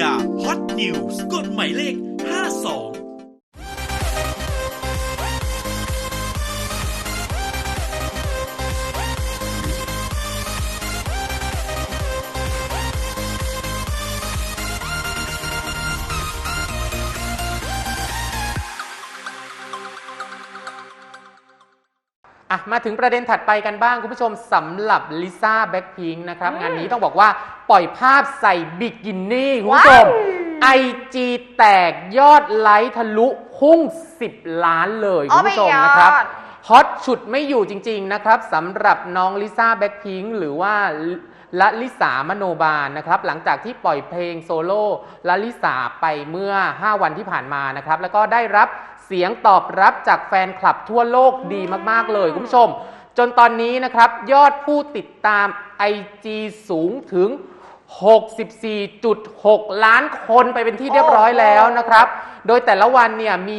ยาฮอตนิวส์กฎหมายเลข อะมาถึงประเด็นถัดไปกันบ้าง คุณผู้ชมสำหรับลิซ่าแบ็คพิงค์นะครับอืมงานนี้ต้องบอกว่าปล่อยภาพใส่บิกินี่คุณผู้ชมว้าวไอจีแตกยอดไลค์ทะลุพุ่ง 10 ล้านเลยอ๋คุอณผู้ชมไม่ยอดนะครับ ฮอตฉุดไม่อยู่จริง ๆ นะครับสำหรับน้องลิซ่าแบ็คพิงค์หรือว่าละลิสามโนบาลนะครับ หลังจากที่ปล่อยเพลงโซโล่ละลิสาไปเมื่อ 5 วันที่ผ่านมานะครับ แล้วก็ได้รับเสียงตอบรับจากแฟนคลับทั่วโลกดีมากๆเลยคุณผู้ชม จนตอนนี้นะครับ ยอดผู้ติดตาม IG สูงถึง 64.6 ล้านคนไปเป็นที่เรียบร้อยแล้วนะครับ โดยแต่ละวันเนี่ยมี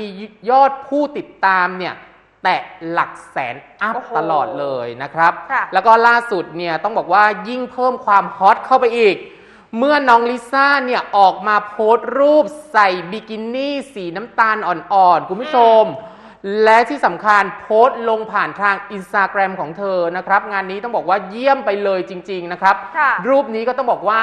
ยอดผู้ติดตามเนี่ย แตะหลักแสนอัพโอ้โหตลอดเลยนะครับ ค่ะ แล้วก็ล่าสุดเนี่ยต้องบอกว่ายิ่งเพิ่มความฮอตเข้าไปอีก เมื่อน้องลิซ่าเนี่ยออกมาโพสต์รูปใส่บิกินี่สีน้ำตาลอ่อนๆ คุณผู้ชม และที่สำคัญโพสต์ลงผ่านทางอินสตาแกรมของเธอนะครับ งานนี้ต้องบอกว่าเยี่ยมไปเลยจริง ๆ นะครับ ค่ะ รูปนี้ก็ต้องบอกว่า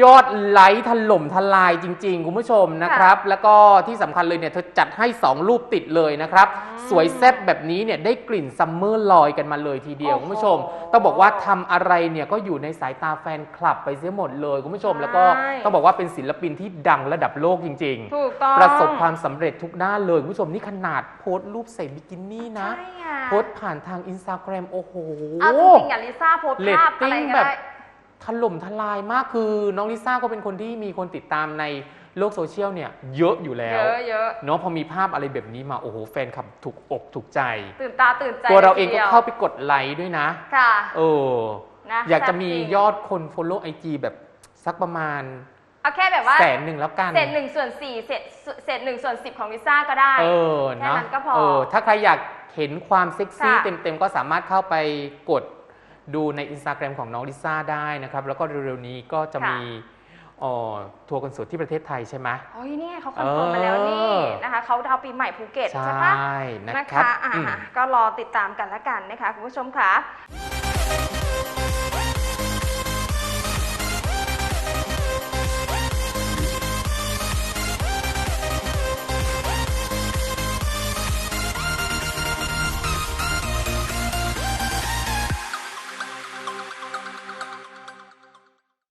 ยอดไลค์ถล่มทลายจริง ๆ คุณผู้ชมนะครับ แล้วก็ที่สำคัญเลยเนี่ยเธอจัดให้ 2 รูปติดเลยนะครับ สวยแซ่บแบบนี้เนี่ยได้กลิ่นซัมเมอร์ลอยกันมาเลยทีเดียวโอ้โหคุณผู้ชม ต้องบอกว่าทำอะไรเนี่ยก็อยู่ในสายตาแฟนคลับไปเสียหมดเลยคุณผู้ชม แล้วก็ใช่ต้องบอกว่าเป็นศิลปินที่ดังระดับโลกจริง ๆ ถูกต้อง ประสบความสำเร็จทุกด้านเลยคุณผู้ชมนี่ขนาดโพสต์รูปใส่บิกินี่นะ ใช่ไงโพสต์ผ่านทางอินสตาแกรมโอ้โห เอาจริงๆอย่างลิซ่าโพสต์เรตภาพอะติ้ไรงก็แบบได้ ถล่มทลายมากคือน้องลิซ่าก็เป็นคนที่มีคนติดตามในโลกโซเชียลเนี่ยเยอะอยู่แล้เยวอะเยอะเนาะพอมีภาพอะไรแบบนี้มาโอ้โหแฟนคลับถูกอกถูกใจ ตื่นตาตื่นใจตัวเราเองทีก็ดียวเข้าไปกดไลค์ด้วยนะ ค่ะเออนะอยากจะมีแซ่บจริงยอดคน follow IG แบบสักประมาณเอาแค่แบบว่าแสนหนึ่งแล้วกันเศษหนึ่งส่วนสี่เศษเศษหนึ่งส่วนสิบของลิซ่าก็ได้เออแค่เนาะนั้นก็พอเออถ้าใครอยากเห็นความเซ็กซี่ค่ะเต็มๆก็สามารถเข้าไปกด ดูใน Instagram ของน้องลิซ่าได้นะครับ แล้วก็เร็วๆนี้ก็จะมีเอ่อทัวร์คอนเสิร์ตที่ประเทศไทยใช่ไหม โอ้ยนี่ไงเขาคอนเฟิร์มมาแล้วนี่เออ นะคะเขาดาวปีใหม่ภูเก็ตใชใช่ปะ่นะนะครัคะบอ่าอืม ก็รอติดตามกันละกันนะคะคุณผู้ชมค่ะ